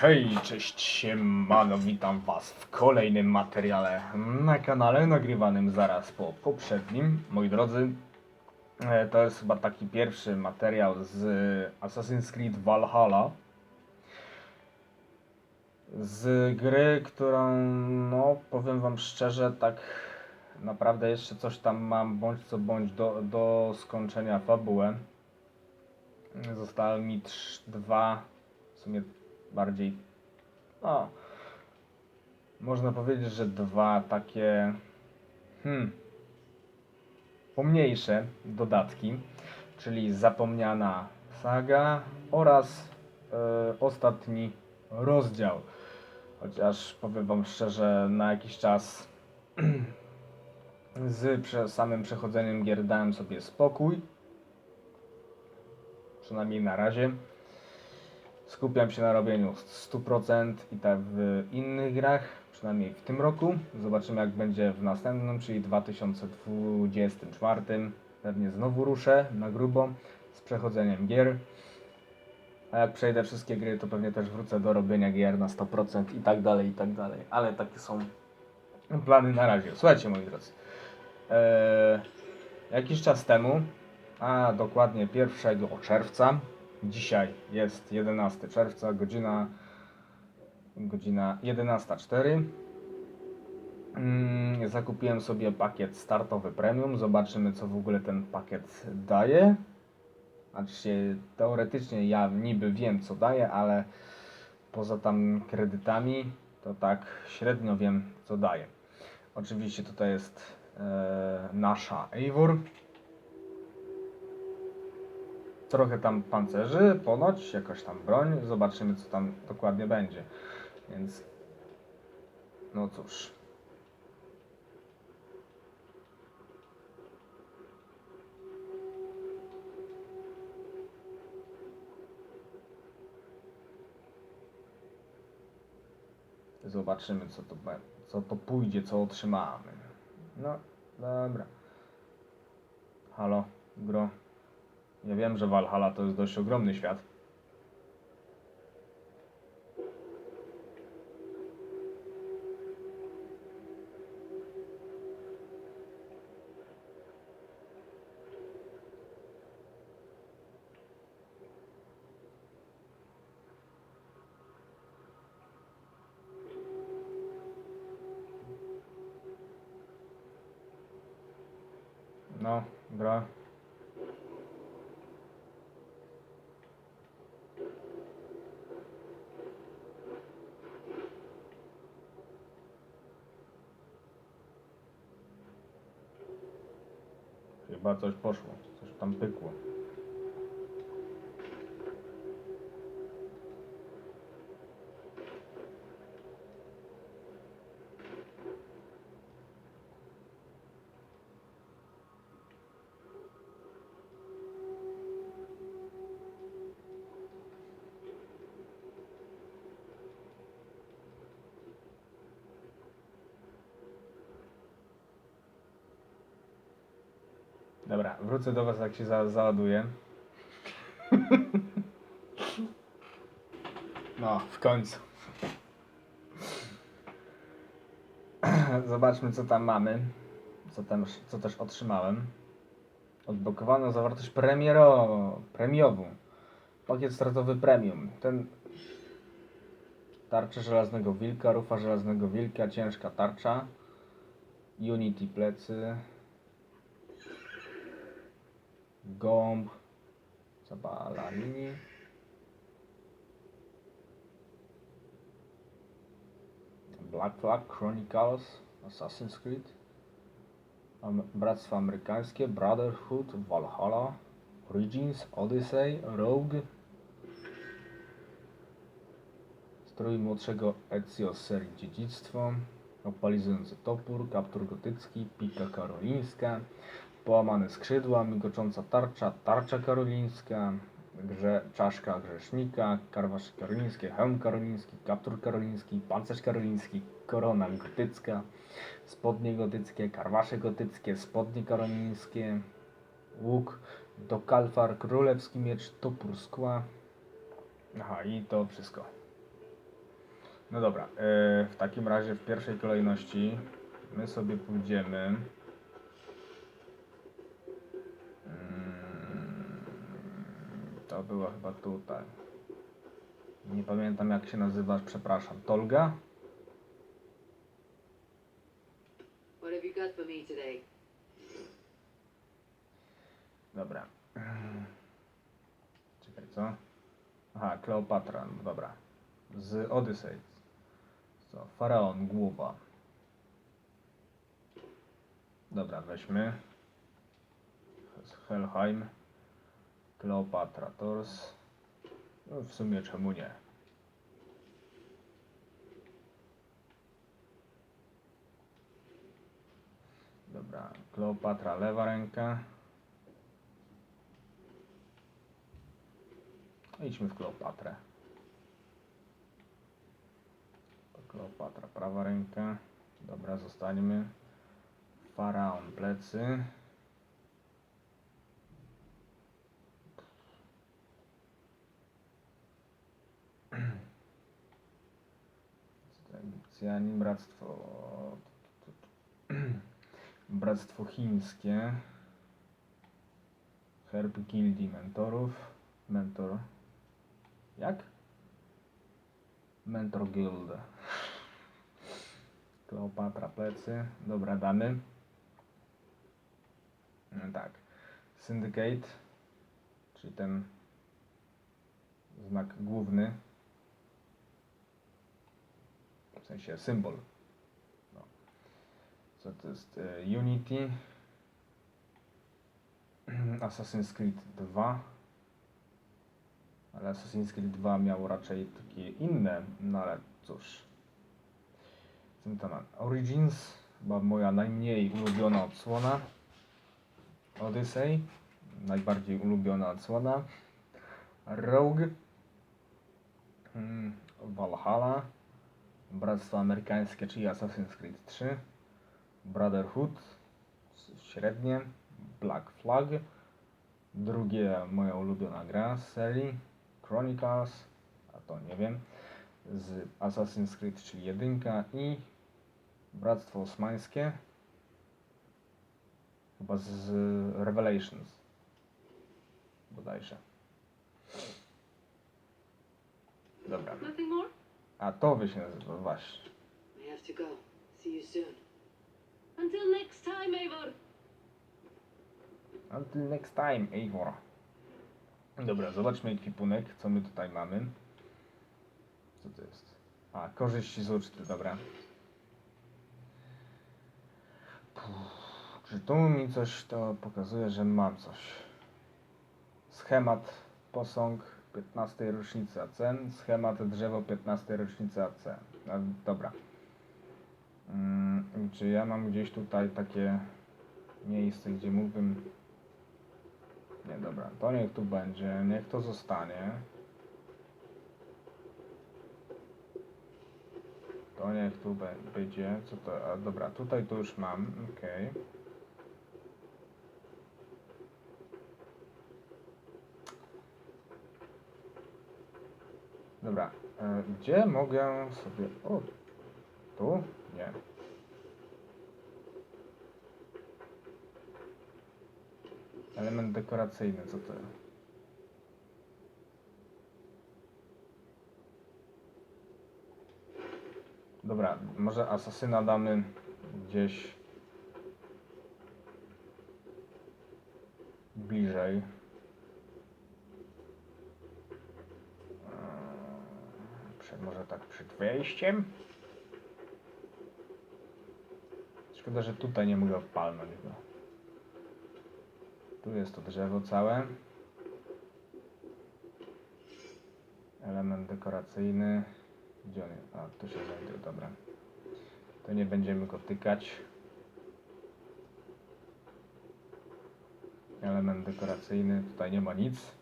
Hej, cześć, siemano, witam was w kolejnym materiale na kanale nagrywanym zaraz po poprzednim. Moi drodzy, e, to jest chyba taki pierwszy materiał z Assassin's Creed Valhalla. Z gry, którą, no powiem wam szczerze, tak naprawdę jeszcze coś tam mam, bądź co bądź do, do skończenia fabułę. Zostały mi trz- dwa, w sumie bardziej, no, można powiedzieć, że dwa takie, hmm, pomniejsze dodatki, czyli zapomniana saga oraz e, ostatni rozdział. Chociaż powiem Wam szczerze, na jakiś czas z prze, samym przechodzeniem gier dałem sobie spokój. Przynajmniej na razie. Skupiam się na robieniu 100% i tak w innych grach, przynajmniej w tym roku. Zobaczymy jak będzie w następnym, czyli 2024. Pewnie znowu ruszę na grubo z przechodzeniem gier. A jak przejdę wszystkie gry, to pewnie też wrócę do robienia gier na 100% i tak dalej, i tak dalej. Ale takie są plany na razie. Słuchajcie moi drodzy. Eee, jakiś czas temu, a dokładnie 1 czerwca, dzisiaj jest 11 czerwca, godzina, godzina 11.04. Mm, zakupiłem sobie pakiet startowy premium. Zobaczymy, co w ogóle ten pakiet daje. Znaczy, teoretycznie ja niby wiem, co daje, ale poza tam kredytami, to tak średnio wiem, co daje. Oczywiście tutaj jest e, nasza Eivor. Trochę tam pancerzy, ponoć, jakaś tam broń. Zobaczymy, co tam dokładnie będzie. Więc, no cóż. Zobaczymy, co to, co to pójdzie, co otrzymamy. No, dobra. Halo, gro. Ja wiem, że Valhalla to jest dość ogromny świat. No, gra. Chyba coś poszło, coś tam pykło. Dobra, wrócę do Was jak się za załaduję. No, w końcu. Zobaczmy co tam mamy. Co, tam, co też otrzymałem. Odblokowano zawartość premiero, premiową. Pakiet startowy premium. Ten tarcza żelaznego wilka, rufa żelaznego wilka, ciężka tarcza. Unity plecy. Gąb, Zabalalini. Black Flag Chronicles, Assassin's Creed, Bractwo Amerykańskie, Brotherhood, Valhalla, Origins, Odyssey, Rogue, Strój młodszego Ezio z serii Dziedzictwo, Opalizujący topór, Kaptur gotycki, Pika karolińska, Połamane skrzydła, migocząca tarcza, tarcza karolińska, grze, czaszka grzesznika, karwasze karolińskie, hełm karoliński, kaptur karoliński, pancerz karoliński, korona gotycka, spodnie gotyckie, karwasze gotyckie, spodnie karolińskie, łuk, dokalfar, królewski miecz, topór skła. Aha, i to wszystko. No dobra, e, w takim razie w pierwszej kolejności my sobie pójdziemy. To było chyba tutaj. Nie pamiętam jak się nazywasz, przepraszam. Tolga? What have you got for me today? Dobra. Czekaj, co? Aha, Kleopatra, no dobra. Z Odyssey. Co? Faraon, głowa. Dobra, weźmy. Helheim. Kleopatra, tors. No w sumie czemu nie? Dobra, Kleopatra, lewa ręka. Idźmy w Kleopatrę. Kleopatra, prawa ręka. Dobra, zostańmy. Faraon, plecy. Egipcjanin, bractwo. Bractwo chińskie. Herb gildii mentorów. Mentor. Jak? Mentor Guild. Kleopatra plecy. Dobra, damy. No tak. Syndicate. Czyli ten znak główny. W sensie symbol. No. Co to jest? E, Unity. Assassin's Creed 2. Ale Assassin's Creed 2 miało raczej takie inne, no ale cóż. Mamy? Origins, chyba moja najmniej ulubiona odsłona. Odyssey, najbardziej ulubiona odsłona. Rogue. Mm, Valhalla. Bractwo Amerykańskie, czyli Assassin's Creed 3. Brotherhood, średnie. Black Flag. Drugie moja ulubiona gra z serii. Chronicles, a to nie wiem, z Assassin's Creed, czyli jedynka i Bractwo Osmańskie, chyba z Revelations, bodajże. Dobra, Nothing more? A to wy się nazywa, właśnie. I have to go. See you soon. Until next time, Eivor. Until next time, Eivor. Dobra, zobaczmy ekwipunek, co my tutaj mamy. Co to jest? A, korzyści z uczty, dobra. Puh, Czy tu mi coś to pokazuje, że mam coś? Schemat posąg 15 rocznicy AC, schemat drzewo 15 rocznicy AC. No, dobra. Mm, czy ja mam gdzieś tutaj takie miejsce, gdzie mógłbym nie, dobra, to niech tu będzie, niech to zostanie. To niech tu będzie, co to, a dobra, tutaj to już mam, okej. Dobra, e, gdzie mogę sobie, o, tu? Nie. Element dekoracyjny, co to jest? Dobra, może asasyna damy gdzieś bliżej. Eee, Przed, może tak przed wejściem? Szkoda, że tutaj nie mogę palnąć go. Tu jest to drzewo całe. Element dekoracyjny. Gdzie on jest? A, tu się znajduje, dobra. To nie będziemy go tykać. Element dekoracyjny, tutaj nie ma nic.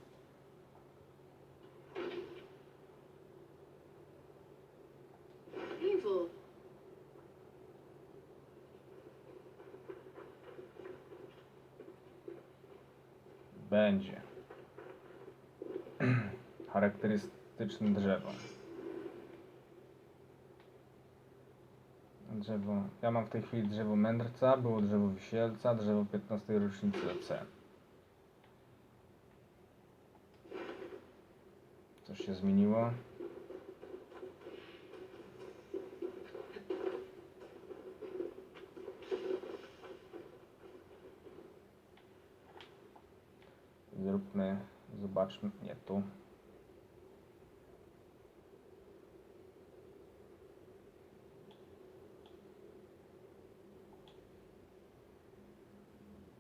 Eivor. Będzie. Charakterystyczne drzewo. Drzewo. Ja mam w tej chwili drzewo mędrca, było drzewo wisielca, drzewo 15 rocznicy C. Coś się zmieniło? Zróbmy, zobaczmy, nie tu.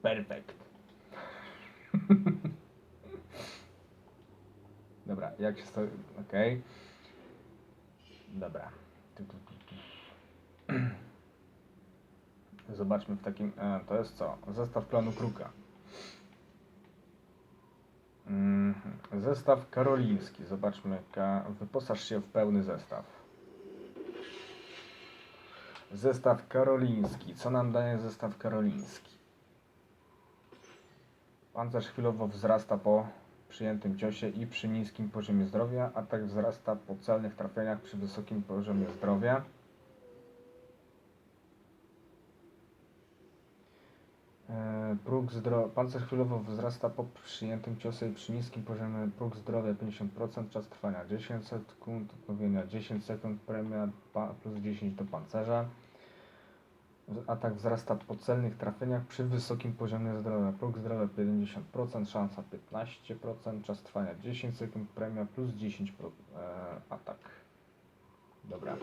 Perfekt. Dobra, jak się stoi? Okej. Dobra. Zobaczmy w takim. E, to jest co? Zestaw planu kruka. Zestaw karoliński. Zobaczmy. Ka wyposaż się w pełny zestaw. Zestaw karoliński. Co nam daje zestaw karoliński? Pancerz chwilowo wzrasta po przyjętym ciosie i przy niskim poziomie zdrowia. Atak wzrasta po celnych trafieniach przy wysokim poziomie zdrowia. E, Próg zdrowia. Pancerz chwilowo wzrasta po przyjętym ciosie przy niskim poziomie próg zdrowia 50%, czas trwania 10 sekund, odnowienia 10 sekund, premia plus 10 do pancerza. Atak wzrasta po celnych trafieniach przy wysokim poziomie zdrowia. Próg zdrowia 50%, szansa 15%, czas trwania 10 sekund, premia plus 10% e, atak. Dobra.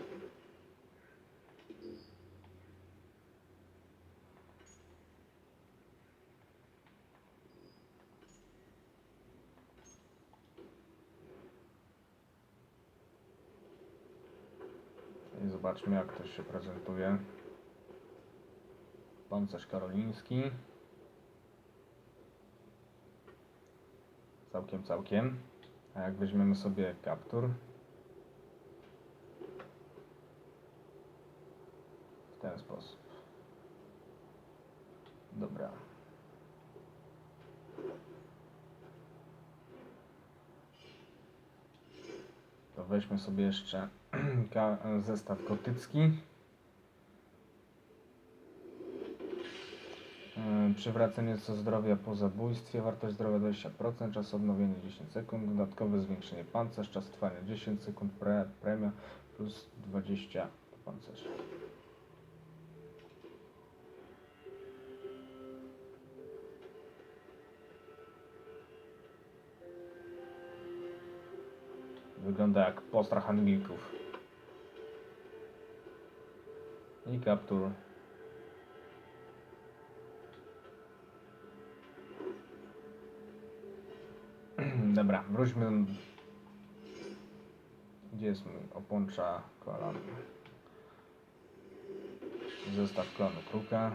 I zobaczmy jak to się prezentuje. Pancerz karoliński. Całkiem, całkiem. A jak weźmiemy sobie kaptur. W ten sposób. Dobra. To weźmy sobie jeszcze ka- zestaw gotycki. Yy, Przywracenie co zdrowia po zabójstwie, wartość zdrowia 20%, czas odnowienia 10 sekund, dodatkowe zwiększenie pancerz, czas trwania 10 sekund, pre, premia plus 20 pancerz. Wygląda jak postrach Anglików. I kaptur. Dobra, wróćmy. Gdzie jest mój oponcza kolan? Zestaw klonu kruka.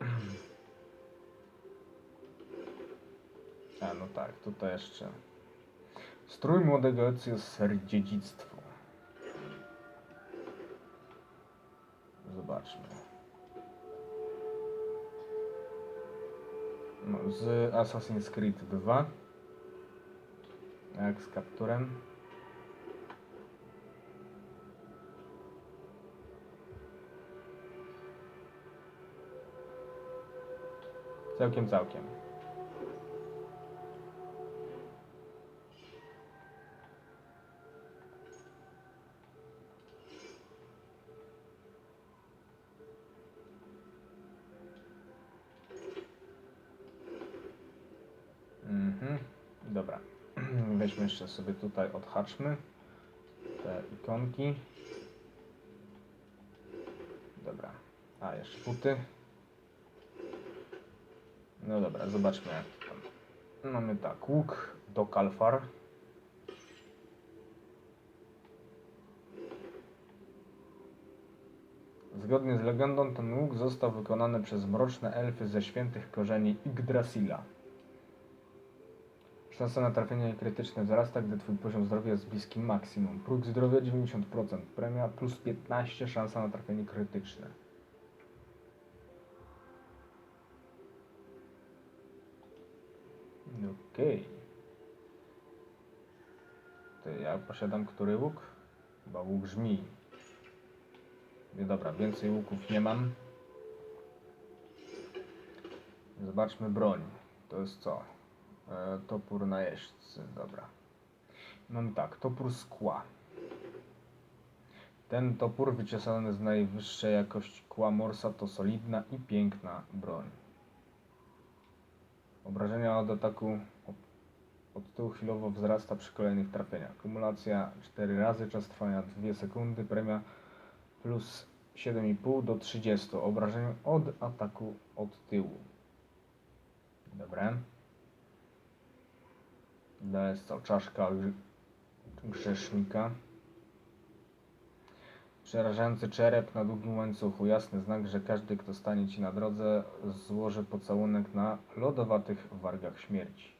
A no tak, tutaj jeszcze. Strój młodego Ezio z serii Dziedzictwo. Z Assassin's Creed 2. Jak z kapturem. Całkiem, całkiem. Jeszcze sobie tutaj, odhaczmy te ikonki. Dobra. A, jeszcze puty. No dobra, zobaczmy jak tam. Mamy tak, łuk do kalfar. Zgodnie z legendą ten łuk został wykonany przez mroczne elfy ze świętych korzeni Yggdrasila. Szansa na trafienie krytyczne wzrasta, gdy twój poziom zdrowia jest bliski maksimum. Próg zdrowia 90%, premia plus 15, szansa na trafienie krytyczne. Okej. To ja posiadam który łuk? Chyba łuk żmi. Nie, dobra, więcej łuków nie mam. Zobaczmy broń. To jest co? E, topór na jeźdźcy, dobra. Mamy tak, topór skła. Ten topór wyciosany z najwyższej jakości kła morsa to solidna i piękna broń. Obrażenia od ataku od, tyłu chwilowo wzrasta przy kolejnych trafieniach. Kumulacja 4 razy, czas trwania 2 sekundy, premia plus 7,5 do 30. Obrażenia od ataku od tyłu. Dobra. Dalej jest to czaszka grz- grzesznika. Przerażający czerep na długim łańcuchu. Jasny znak, że każdy, kto stanie ci na drodze, złoży pocałunek na lodowatych wargach śmierci.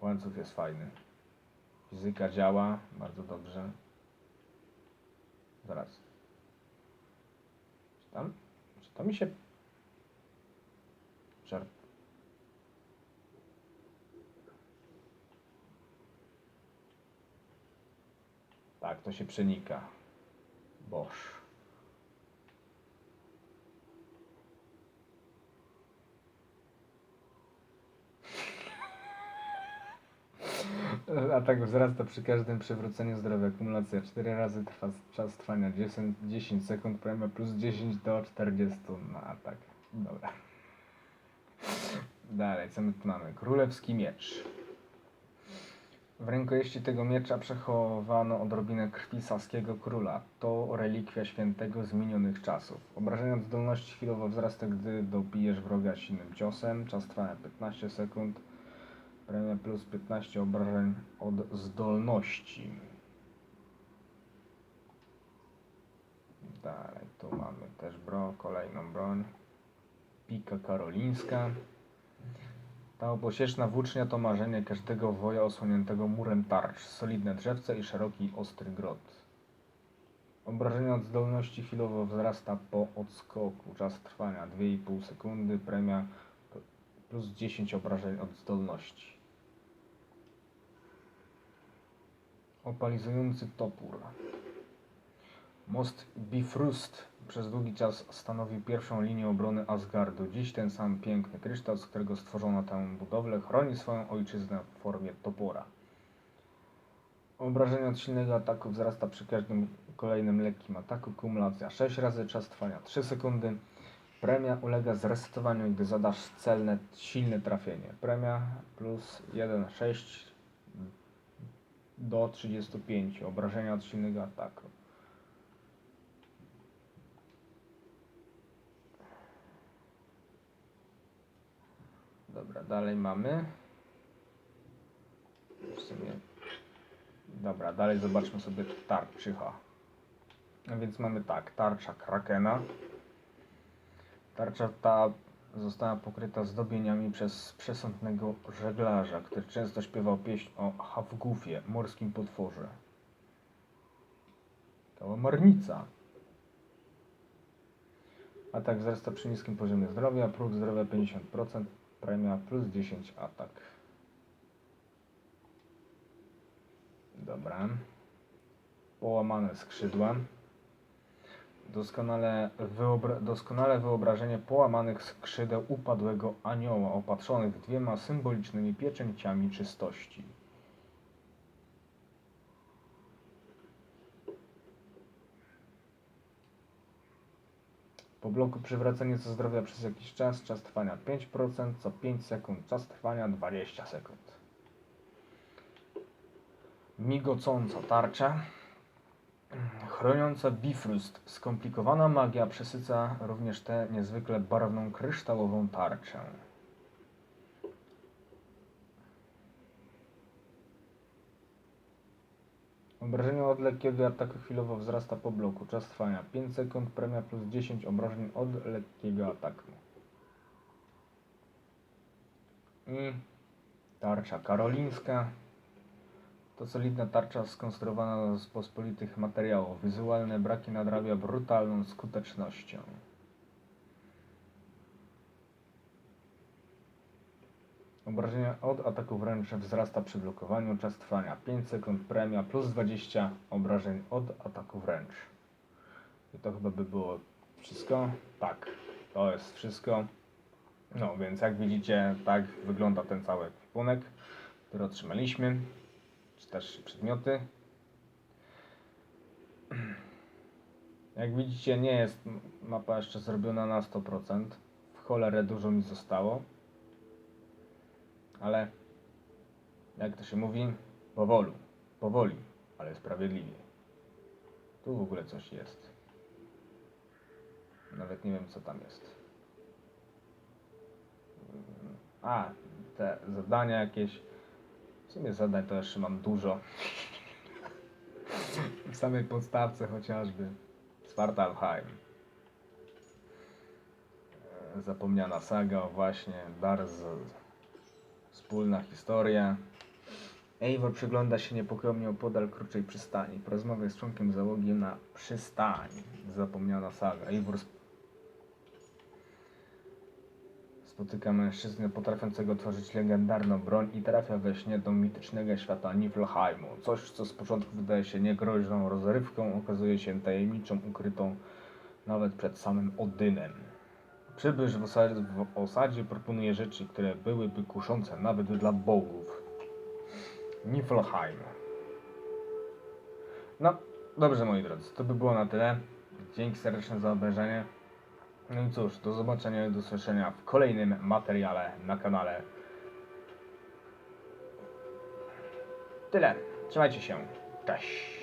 Łańcuch jest fajny. Fizyka działa bardzo dobrze. Zaraz. Czy tam? Czy to mi się. Tak, to się przenika. Boż. Atak wzrasta przy każdym przywróceniu zdrowia. Akumulacja 4 razy trwa czas trwania 10, 10 sekund, premia plus 10 do 40 na atak. Dobra. Dalej, co my tu mamy? Królewski miecz. W rękojeści tego miecza przechowano odrobinę krwi saskiego króla. To relikwia świętego z minionych czasów. Obrażenia zdolności chwilowo wzrasta, gdy dobijesz wroga silnym ciosem. Czas trwania 15 sekund. Premia plus 15 obrażeń od zdolności. Dalej, tu mamy też bro, kolejną broń. Pika karolińska. Ta obosieczna włócznia to marzenie każdego woja osłoniętego murem tarcz. Solidne drzewce i szeroki, ostry grot. Obrażenia od zdolności chwilowo wzrasta po odskoku. Czas trwania 2,5 sekundy. Premia plus 10 obrażeń od zdolności. Opalizujący topór. Most Bifrost przez długi czas stanowił pierwszą linię obrony Asgardu. Dziś ten sam piękny kryształ, z którego stworzono tę budowlę, chroni swoją ojczyznę w formie topora. Obrażenie od silnego ataku wzrasta przy każdym kolejnym lekkim ataku. Kumulacja 6 razy, czas trwania 3 sekundy. Premia ulega zresetowaniu, gdy zadasz celne, silne trafienie. Premia plus 1,6 do 35. Obrażenia od silnego ataku. Dobra, dalej mamy. W sumie. Dobra, dalej zobaczmy sobie tarczycha. A więc mamy tak, tarcza Krakena. Tarcza ta została pokryta zdobieniami przez przesądnego żeglarza, który często śpiewał pieśń o Hawgufie, morskim potworze. Kałamarnica. Atak wzrasta przy niskim poziomie zdrowia, próg zdrowia 50%, premia plus 10 atak. Dobra. Połamane skrzydła. Doskonale, wyobra- doskonale wyobrażenie połamanych skrzydeł upadłego anioła, opatrzonych dwiema symbolicznymi pieczęciami czystości. Po bloku przywracenie co zdrowia przez jakiś czas, czas trwania 5%, co 5 sekund, czas trwania 20 sekund. Migocąca tarcza. Chroniąca Bifrost. Skomplikowana magia przesyca również tę niezwykle barwną kryształową tarczę. Obrażenie od lekkiego ataku chwilowo wzrasta po bloku. Czas trwania 5 sekund, premia plus 10 obrażeń od lekkiego ataku. I tarcza karolińska. To solidna tarcza skonstruowana z pospolitych materiałów. Wizualne braki nadrabia brutalną skutecznością. Obrażenia od ataku wręcz wzrasta przy blokowaniu. Czas trwania 5 sekund. Premia plus 20 obrażeń od ataku wręcz. I to chyba by było wszystko. Tak, to jest wszystko. No więc jak widzicie, tak wygląda ten cały ekwipunek, który otrzymaliśmy. Czy też przedmioty. Jak widzicie, nie jest mapa jeszcze zrobiona na 100%. W cholerę dużo mi zostało. Ale jak to się mówi, powolu, powoli, ale sprawiedliwie. Tu w ogóle coś jest. Nawet nie wiem co tam jest. A, te zadania jakieś. W sumie zadań to jeszcze mam dużo. W samej podstawce chociażby. Svartalfheim. E, Zapomniana saga, właśnie, Darz, wspólna historia. Eivor przygląda się niepokojnie opodal kruczej przystani. Porozmawia z członkiem załogi na przystani. Zapomniana saga. Eivor sp- spotyka mężczyznę potrafiącego tworzyć legendarną broń i trafia we śnie do mitycznego świata Niflheimu. Coś, co z początku wydaje się niegroźną rozrywką, okazuje się tajemniczą, ukrytą nawet przed samym Odynem. Przybysz w osadzie, w osadzie proponuje rzeczy, które byłyby kuszące nawet dla bogów. Niflheim. No, dobrze moi drodzy, to by było na tyle. Dzięki serdecznie za obejrzenie. No i cóż, do zobaczenia i do słyszenia w kolejnym materiale na kanale. Tyle. Trzymajcie się. Cześć.